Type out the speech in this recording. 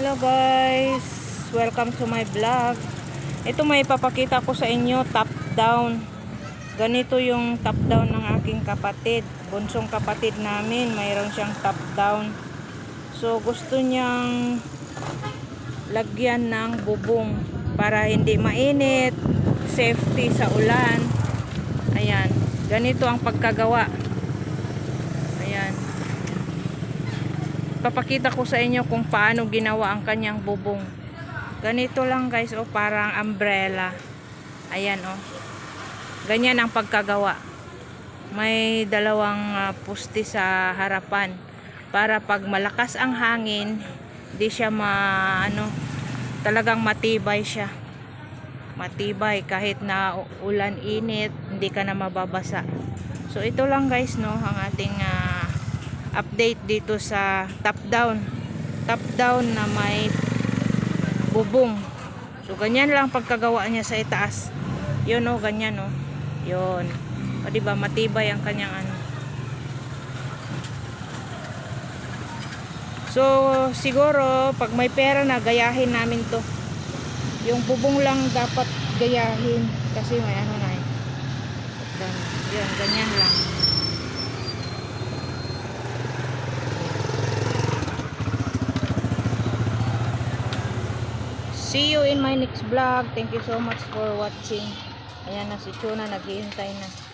Hello guys, welcome to my vlog. Ito may papakita ko sa inyo top down. Ganito yung top down ng aking kapatid. Bunsong kapatid namin, mayroon siyang top down. So gusto niyang lagyan ng bubong para hindi mainit, safety sa ulan. Ayan, ganito ang pagkagawa. Ayan papakita ko sa inyo kung paano ginawa ang kanyang bubong. Ganito lang guys, oh, parang umbrella. Ayan oh. Ganyan ang pagkagawa. May dalawang uh, pusti sa harapan para pag malakas ang hangin, di siya ma ano, talagang matibay siya. Matibay kahit na ulan init, hindi ka na mababasa. So ito lang guys no, ang ating uh, update dito sa top down. Top down na may bubong. So ganyan lang pagkagawa niya sa itaas. Yun o ganyan o yun. O diba matibay ang kanyang ano. So siguro pag may pera na gayahin namin to. Yung bubong lang dapat gayahin. Kasi may ano na eh. Yun ganyan lang See you in my next vlog. Thank you so much for watching. Ayan na si Chuna, naghihintay na.